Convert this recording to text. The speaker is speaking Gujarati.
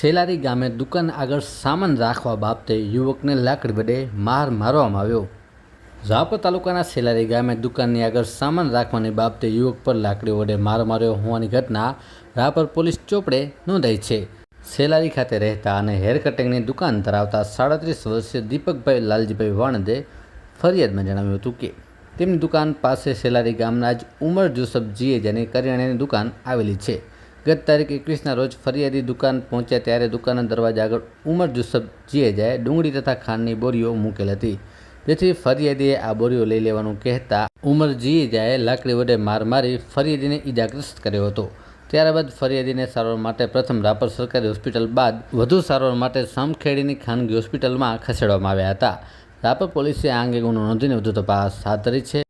સેલારી ગામે દુકાન આગળ સામાન રાખવા બાબતે યુવકને લાકડી વડે માર મારવામાં આવ્યો. રાપર તાલુકાના સેલારી ગામે દુકાનની આગળ સામાન રાખવાની બાબતે યુવક પર લાકડી વડે માર માર્યો હોવાની ઘટના રાપર પોલીસ ચોપડે નોંધાઈ છે. સેલારી ખાતે રહેતા અને હેર કટિંગની દુકાન ધરાવતા સાડત્રીસ વર્ષીય દીપકભાઈ લાલજીભાઈ વાણદે ફરિયાદમાં જણાવ્યું હતું કે, તેમની દુકાન પાસે સેલારી ગામના જ ઉમર જોસફજીએ જેની કરિયાણાની દુકાન આવેલી છે. ગત તારીખ એકવીસના રોજ ફરિયાદી દુકાન પહોંચ્યા ત્યારે દુકાનના દરવાજા આગળ ઉમર જુસફ જીએજાએ ડુંગળી તથા ખાંડની બોરીઓ મૂકેલ હતી. જેથી ફરિયાદીએ આ બોરીઓ લઈ લેવાનું કહેતા ઉમર જીએજાએ લાકડી વડે માર મારી ફરિયાદીને ઈજાગ્રસ્ત કર્યો હતો. ત્યારબાદ ફરિયાદીને સારવાર માટે પ્રથમ રાપર સરકારી હોસ્પિટલ બાદ વધુ સારવાર માટે સામખેડીની ખાનગી હોસ્પિટલમાં ખસેડવામાં આવ્યા હતા. રાપર પોલીસે આ અંગે ગુનો નોંધીને વધુ તપાસ હાથ ધરી છે.